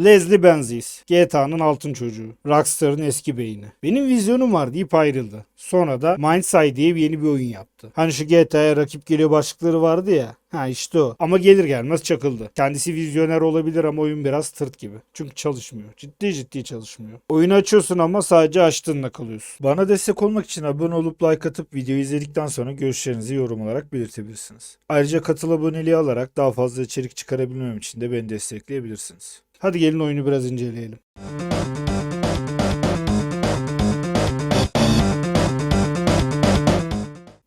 Leslie Benzies, GTA'nın altın çocuğu. Rockstar'ın eski beyni. Benim vizyonum var deyip ayrıldı. Sonra da Mindside diye yeni bir oyun yaptı. Hani şu GTA'ya rakip geliyor başlıkları vardı ya. Ha işte o. Ama gelir gelmez çakıldı. Kendisi vizyoner olabilir ama oyun biraz tırt gibi. Çünkü çalışmıyor. Ciddi ciddi çalışmıyor. Oyunu açıyorsun ama sadece açtığınla kalıyorsun. Bana destek olmak için abone olup like atıp videoyu izledikten sonra görüşlerinizi yorum olarak belirtebilirsiniz. Ayrıca katıl aboneliği alarak daha fazla içerik çıkarabilmem için de beni destekleyebilirsiniz. Hadi gelin oyunu biraz inceleyelim.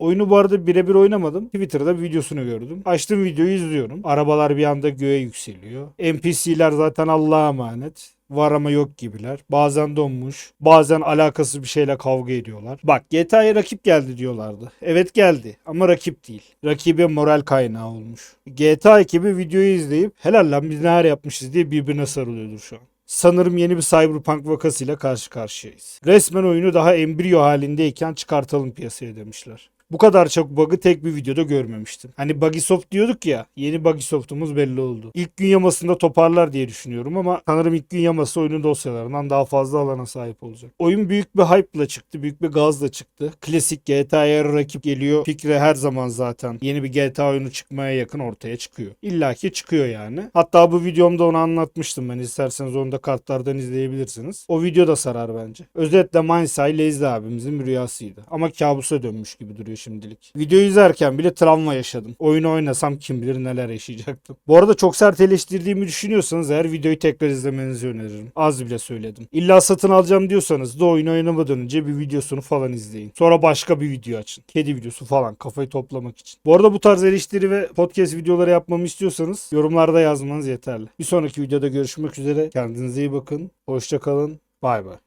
Oyunu bu arada birebir oynamadım. Twitter'da videosunu gördüm. Açtım videoyu izliyorum. Arabalar bir anda göğe yükseliyor. NPC'ler zaten Allah'a emanet. Var ama yok gibiler. Bazen donmuş. Bazen alakasız bir şeyle kavga ediyorlar. Bak GTA'ya rakip geldi diyorlardı. Evet geldi ama rakip değil. Rakibe moral kaynağı olmuş. GTA ekibi videoyu izleyip helal lan biz neler yapmışız diye birbirine sarılıyordur şu an. Sanırım yeni bir Cyberpunk vakasıyla karşı karşıyayız. Resmen oyunu daha embriyo halindeyken çıkartalım piyasaya demişler. Bu kadar çok bug'ı tek bir videoda görmemiştim. Hani Buggysoft diyorduk ya, yeni Buggysoft'umuz belli oldu. İlk gün yamasında toparlar diye düşünüyorum ama sanırım ilk gün yaması oyunun dosyalarından daha fazla alana sahip olacak. Oyun büyük bir hype'la çıktı, büyük bir gazla çıktı. Klasik GTA'ya rakip geliyor. Fikri her zaman zaten yeni bir GTA oyunu çıkmaya yakın ortaya çıkıyor. İlla ki çıkıyor yani. Hatta bu videomda onu anlatmıştım ben. İsterseniz onu da kartlardan izleyebilirsiniz. O video da sarar bence. Özetle Mindside Lazy abimizin bir rüyasıydı. Ama kabusa dönmüş gibi duruyor şimdilik. Videoyu izlerken bile travma yaşadım. Oyunu oynasam kim bilir neler yaşayacaktım. Bu arada çok sert eleştirdiğimi düşünüyorsanız eğer videoyu tekrar izlemenizi öneririm. Az bile söyledim. İlla satın alacağım diyorsanız da oyunu oynamadan önce bir videosunu falan izleyin. Sonra başka bir video açın. Kedi videosu falan kafayı toplamak için. Bu arada bu tarz eleştiri ve podcast videoları yapmamı istiyorsanız yorumlarda yazmanız yeterli. Bir sonraki videoda görüşmek üzere. Kendinize iyi bakın. Hoşça kalın. Bay bay.